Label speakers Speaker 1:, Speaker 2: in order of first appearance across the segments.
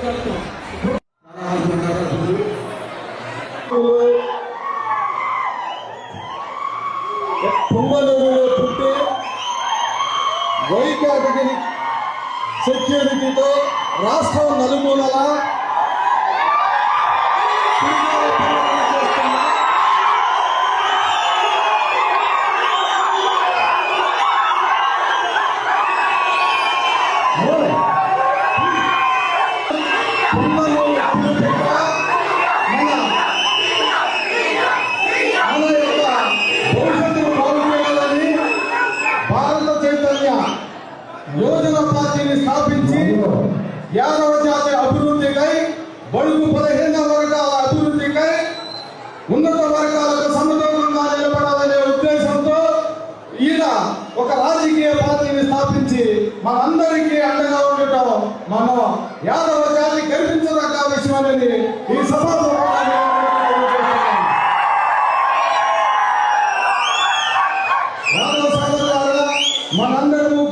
Speaker 1: Thank you. అభివృద్ధికై బడుగు బలహీన వర్గాల అభివృద్ధికై ఉన్నత వర్గాలకు సమతూలంగా నిలబడాలనే ఉద్దేశంతో ఈయన ఒక రాజకీయ పార్టీని స్థాపించి మనందరికీ అండగా ఉండటం మన యాదవ జాతి గర్వించదగ్గ విషయం అనేది ఈ సభలో యాదవ సోదరులారా, మనందరము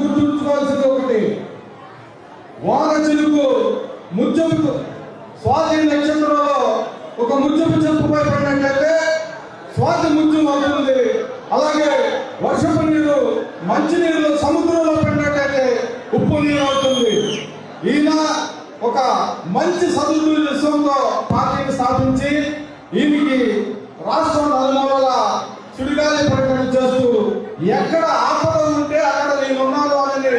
Speaker 1: ఈయనకి రాష్ట్రం నలుమూలల సుడిగాలి ప్రకటన చేస్తూ ఎక్కడ ఆపద ఉంటే అక్కడ నేను ఉన్నాను అని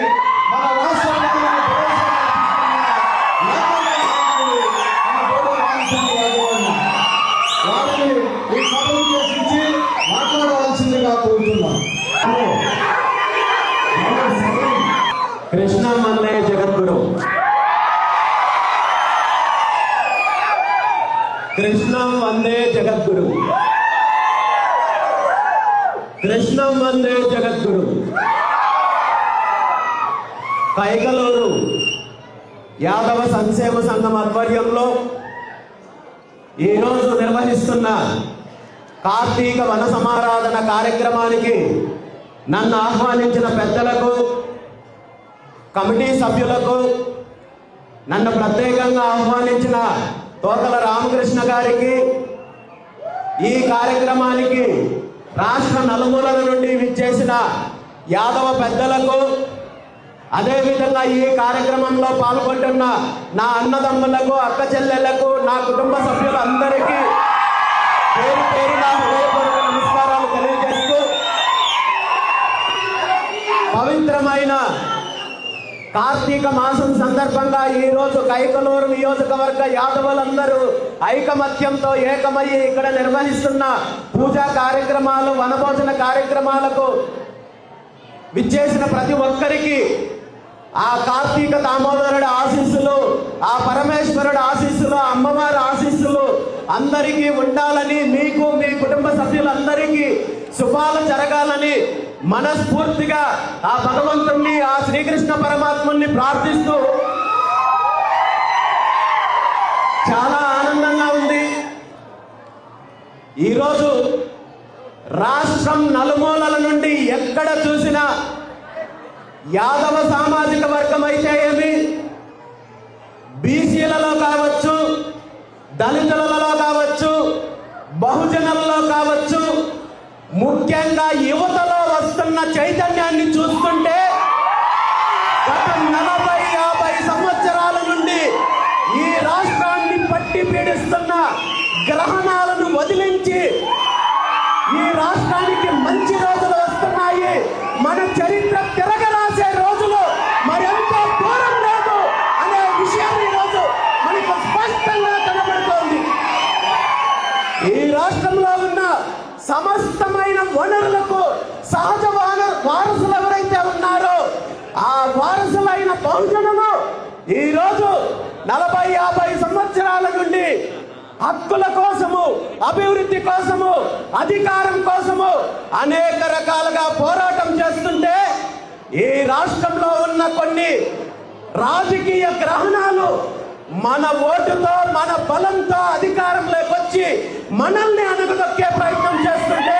Speaker 1: మన రాష్ట్ర వారిని ఈ సభను ఉద్దేశించి మాట్లాడవలసిందిగా కోరుతున్నాను
Speaker 2: కృష్ణ మల్లయ్య జగద్గురు. కృష్ణం వందే జగద్గురు. కృష్ణం వందే జగద్గురు. కైకలూరు యాదవ సంక్షేమ సంఘం ఆధ్వర్యంలో ఈరోజు నిర్వహిస్తున్న కార్తీక వన సమారాధన కార్యక్రమానికి నన్ను ఆహ్వానించిన పెద్దలకు కమిటీ సభ్యులకు నన్ను ప్రత్యేకంగా ఆహ్వానించిన తోకల రామకృష్ణ గారికి ఈ కార్యక్రమానికి రాష్ట్ర నలుమూలల నుండి విచ్చేసిన యాదవ పెద్దలకు అదేవిధంగా ఈ కార్యక్రమంలో పాల్గొంటున్న నా అన్నదమ్ములకు అక్క చెల్లెళ్ళకు నా కుటుంబ సభ్యులందరికీ పేరు పేరున హృదయపూర్వక నమస్కారాలు తెలియజేస్తూ పవిత్రమైన కార్తీక మాసం సందర్భంగా ఈ రోజు కైకలూరు నియోజకవర్గ యాదవులందరూ ఐకమత్యంతో ఏకమయ్యి ఇక్కడ నిర్వహిస్తున్న పూజా కార్యక్రమాలు వనభోజన కార్యక్రమాలకు విచ్చేసిన ప్రతి ఒక్కరికి ఆ కార్తీక దామోదరుడి ఆశీస్సులు ఆ పరమేశ్వరుడి ఆశీస్సులు అమ్మవారి ఆశీస్సులు అందరికీ ఉండాలని మీకు మీ కుటుంబ సభ్యులందరికీ శుభాలు జరగాలని మనస్ఫూర్తిగా ఆ భగవంతుణ్ణి ఆ శ్రీకృష్ణ పరమాత్ముని ప్రార్థిస్తూ చాలా ఆనందంగా ఉంది. ఈరోజు రాష్ట్రం నలుమూలల నుండి ఎక్కడ చూసినా యాదవ సామాజిక వర్గం అయితే ఏమి? బీసీలలో కావచ్చు దళితులలో కావచ్చు బహుజనులలో కావచ్చు ముఖ్యంగా యువతలో వస్తున్న చైతన్యాన్ని చూస్తుంటే గత నలభై యాభై సంవత్సరాల నుండి ఈ రాష్ట్రాన్ని పట్టి పీడిస్తున్న గ్రహణాలను వదిలించి ఈ రాష్ట్రానికి మంచి రోజులు వస్తున్నాయి. మన చరిత్ర తిరగ రోజులు మరెంతో దూరం లేదు అనే విషయం ఈరోజు మనకు స్పష్టంగా కనబడుతోంది ఈ రాష్ట్రంలో ఉన్న సమస్తమైన వనరులకు సహజ వాన వారసులు ఎవరైతే ఉన్నారో ఆ వారసులైన బహుజనులు ఈరోజు నలభై యాభై సంవత్సరాల నుండి హక్కుల కోసము అభివృద్ధి కోసము అధికారం కోసము అనేక రకాలుగా పోరాటం చేస్తుంటే ఈ రాష్ట్రంలో ఉన్న కొన్ని రాజకీయ గ్రహణాలు మన ఓటుతో మన బలంతో అధికారంలోకి వచ్చి మనల్ని అణగదొక్కే ప్రయత్నం చేస్తుంటే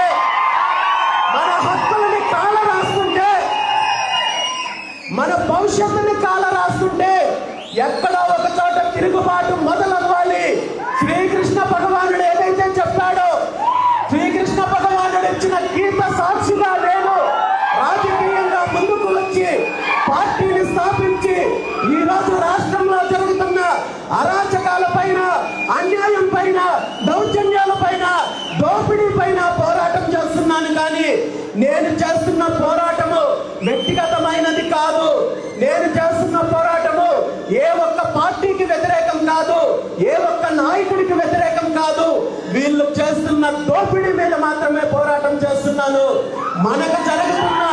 Speaker 2: ఎక్కడ ఒక చోట తిరుగుబాటు మొదలవ్వాలి. శ్రీకృష్ణ భగవానుడు ఏదైతే చెప్పాడో శ్రీకృష్ణ భగవానుడు ఇచ్చిన గీత సాక్షిగా నేను రాజకీయంగా ముందుకు వచ్చి పార్టీని స్థాపించి ఈ రోజు రాష్ట్రంలో జరుగుతున్న అరాచకాల పైన అన్యాయం పైన దౌర్జన్యాల పైన దోపిడీ పైన పోరాటం చేస్తున్నాను కానీ నేను చేస్తున్న పోరాటము వ్యక్తిగతమైనది కాదు. నేను చేస్తున్న పోరాటం దోపిడీ మీద మాత్రమే పోరాటం చేస్తున్నాను. మనకు జరుగుతున్న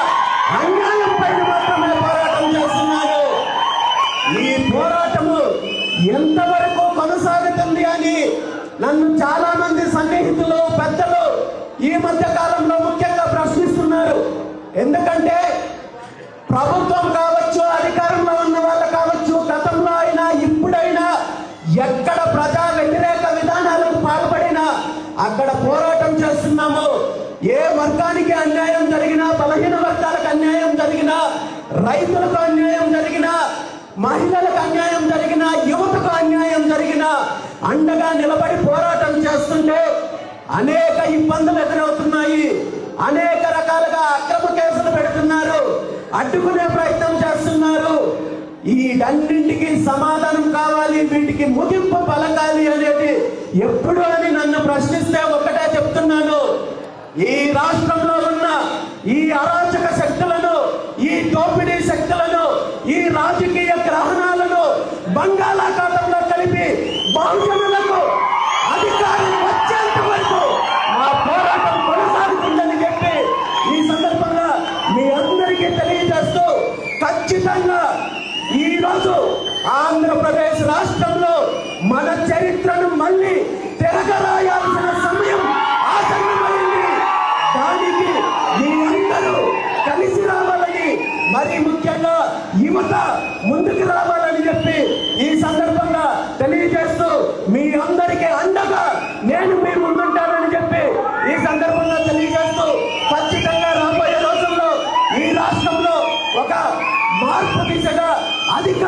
Speaker 2: అన్యాయం పైన మాత్రమే పోరాటం చేస్తున్నాను. ఈ పోరాటము ఎంతవరకు కొనసాగుతుంది అని నన్ను చాలా మంది సన్నిహితులు పెద్దలు ఈ మధ్య కాలంలో వర్గాలకు అన్యాయం జరిగినా రైతులకు అన్యాయం జరిగినా మహిళలకు అన్యాయం జరిగినా యువతకు అన్యాయం జరిగినా అండగా నిలబడి పోరాటం చేస్తుంటే అనేక ఇబ్బందులు ఎదురవుతున్నాయి. అనేక రకాలుగా అక్రమ కేసులు పెడుతున్నారు. అడ్డుకునే ప్రయత్నం చేస్తున్నారు. వీటన్నింటికి సమాధానం కావాలి వీటికి ముగింపు పలకాలి అనేది ఎప్పుడు అని నన్ను ప్రశ్నిస్తే ఒక్కటే చెప్తున్నాను. ఈ రాష్ట్రంలో ఉన్న ఈ అరా బంగాళాఖాతంలో కలిపి బహుజనులకు అధికారం వచ్చేంత వరకు మా పోరాటం కొనసాగుతుందని చెప్పి ఈ సందర్భంగా మీ అందరికీ తెలియజేస్తూ ఖచ్చితంగా ఈరోజు ఆంధ్రప్రదేశ్ రాష్ట్రంలో మన చరిత్రను మళ్ళీ తిరగరాయాల్సిన సమయం ఆసన్నమైంది. దానికి మీ అందరూ కలిసి రావాలని మరి ముఖ్యంగా యువత ముందుకు రావాలని చెప్పి ఈ సందర్భంగా తెలియజేస్తూ మీ అందరికీ అండగా నేను మీ ముందుంటానని చెప్పి ఈ సందర్భంగా తెలియజేస్తూ ఖచ్చితంగా రాబోయే రోజుల్లో ఈ రాష్ట్రంలో ఒక మార్పు దిశగా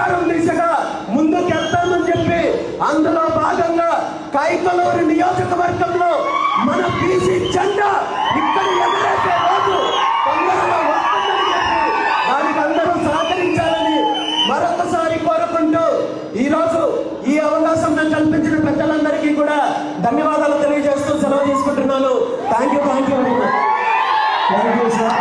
Speaker 2: అధికారం దిశగా ముందుకెళ్తామని చెప్పి అందులో భాగంగా కైకలూరు నియోజకవర్గంలో మన బీసీ జెండా ఇక్కడ ఎగరేసే రోజు తొందరగా వస్తుందని చెప్పి దానికి అందరూ సహకరించాలని మరొకసారి కోరుకుంటూ ఈరోజు ఈ అవకాశం నాకు కల్పించిన పెద్దలందరికీ కూడా ధన్యవాదాలు తెలియజేస్తూ సెలవు తీసుకుంటున్నాను. Thank you thank you
Speaker 1: thank you sir